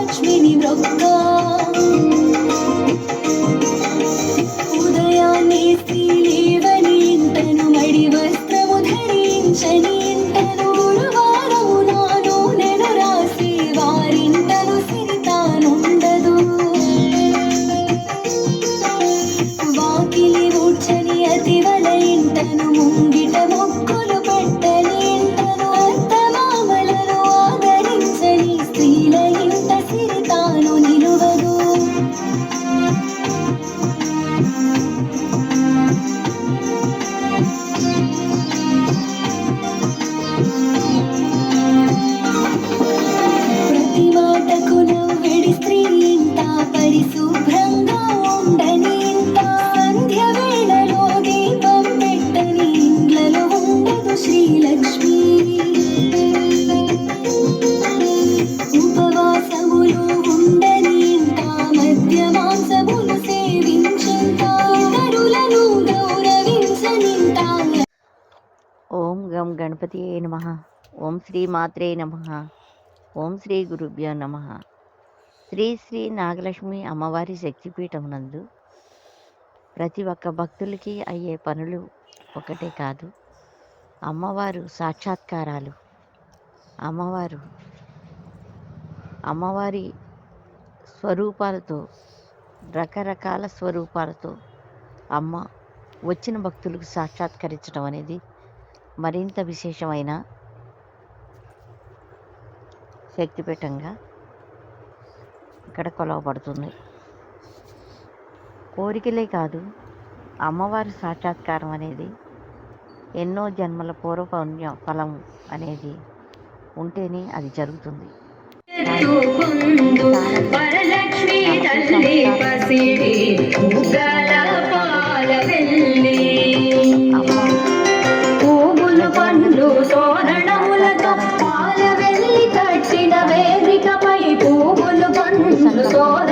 లక్ష్మిని వ్రొక్క ఉదయాన్నే శ్రీలేవని ఇంటను మడి వస్త్రము ధరించని ఇంటను గురువారము నాను నెను రాసి వారింటను సిరితానుండదు. వాకిలి ఊడ్చని అతివల ఇంటను ముందు గం నమ. ఓం శ్రీ మాత్రే నమ. ఓం శ్రీ గురుభ్యో నమ. శ్రీ శ్రీ నాగలక్ష్మి అమ్మవారి శక్తిపీఠం నందు ప్రతి ఒక్క భక్తులకి అయ్యే పనులు ఒకటే కాదు. అమ్మవారు సాక్షాత్కారాలు. అమ్మవారు అమ్మవారి స్వరూపాలతో రకరకాల స్వరూపాలతో అమ్మ వచ్చిన భక్తులకు సాక్షాత్కరించడం అనేది మరింత విశేషమైన శక్తిపీఠంగా ఇక్కడ కొలవబడుతుంది. కోరికలే కాదు అమ్మవారి సాక్షాత్కారం అనేది ఎన్నో జన్మల పూర్వ పుణ్య ఫలం అనేది ఉంటేనే అది జరుగుతుంది. వరలక్ష్మి తల్లి పసిడి పండ్లు తోరణములతో పాల వెళ్ళి కట్టిన వేదికపై పువ్వులు పండు తోరణములతో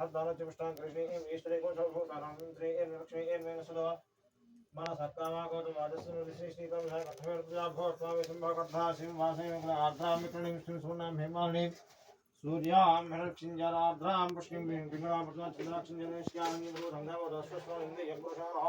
भद्दान चुष्टां कृष्णे एम ईश्वरे को सर्वभूतानां त्रे एम लक्ष्मी, एम मे सुधा सूर्यां हरक्षिञ्जरार्द्रां पुष्किं बिङ्गलापृष्णाक्षिञ्जरेष्याङ्गिन्दूरङ्गमदस्वस्वन्दे यग्रुषाणः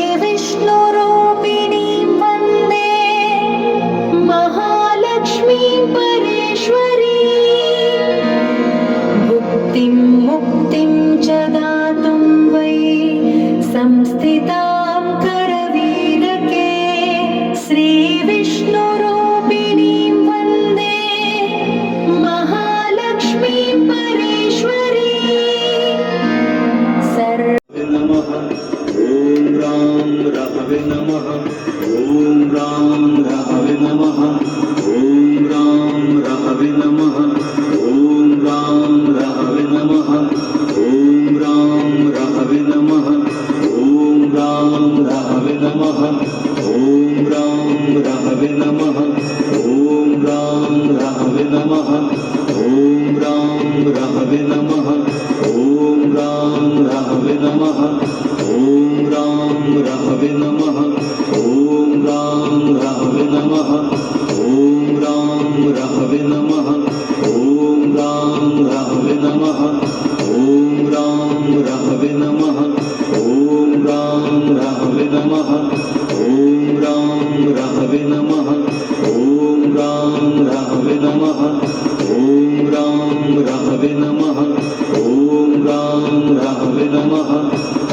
Namaha. Uhum.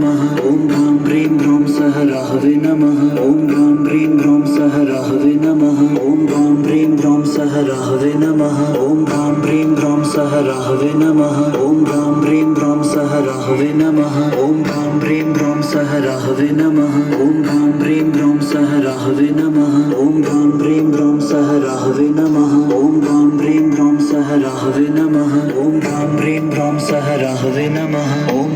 नमः ॐ ह्रां ह्रीं ह्रौं सह राहवे नमः ॐ ह्रां ह्रीं ह्रौं सह राहवे नमः ॐ ह्रां ह्रीं ह्रौं सह राहवे नमः ॐ ह्रां ह्रीं ह्रौं सह राहवे नमः ॐ ह्रां ह्रीं ह्रौं सह राहवे नमः ॐ ह्रां ह्रीं ह्रौं सह राहवे नमः ॐ ह्रां ह्रीं ह्रौं सह राहवे नमः ॐ ह्रां ह्रीं ह्रौं सह राहवे नमः ॐ ह्रां ह्रीं ह्रौं सह राहवे नमः ॐ ह्रां ह्रीं ह्रौं सह राहवे नमः ॐ ह्रां ह्रीं ह्रौं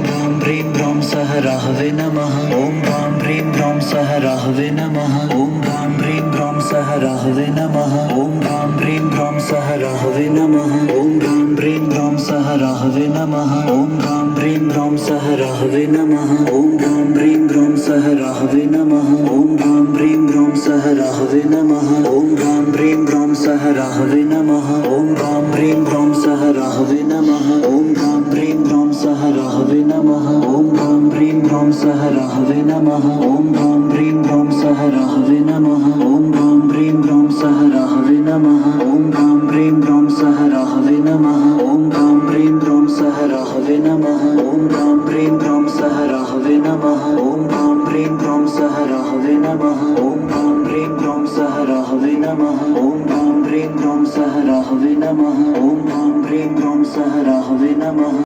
सह राहवे नमः ॐ ह्रां ह्रीं ह्रौं सह राहवे नमः ॐ ह्रां ह्रीं ह्रौं सह राहवे नमः ॐ ह्रां ह्रीं ह्रौं सह राहवे नमः ॐ ह्रां ह्रीं ह्रौं सह राहवे नमः ॐ ह्रां ह्रीं ह्रौं सह राहवे नमः ॐ ह्रां ह्रीं ह्रौं सह राहवे नमः ॐ ह्रां ह्रीं ह्रौं सह राहवे नमः ॐ ह्रां ह्रीं ह्रौं सह राहवे नमः ॐ ह्रां ह्रीं ह्रौं सह राहवे नमः ॐ ह्रां ह्रीं ह्रौं सह राहवे नमः ॐ ह्रीं ह्रीं ह्रौं सह राहवे नमः ॐ ह्रौं ह्रीं ह्रौं सह राहवे नमः ॐ ह्रौं ह्रीं ह्रौं सह राहवे नमः ॐ ह्रां ह्रीं ह्रौं सह राहवे नमः ॐ ह्रां ह्रीं ह्रौं सह राहवे नमः ॐ ह्रां ह्रीं ह्रौं सह राहवे नमः ॐ ह्रां ह्रीं ह्रौं सह राहवे नमः ॐ ह्रां ह्रीं ह्रौं सह राहवे नमः ॐ ह्रां ह्रीं ह्रौं सह राहवे नमः ॐ ह्रां ह्रीं ह्रौं सह राहवे नमः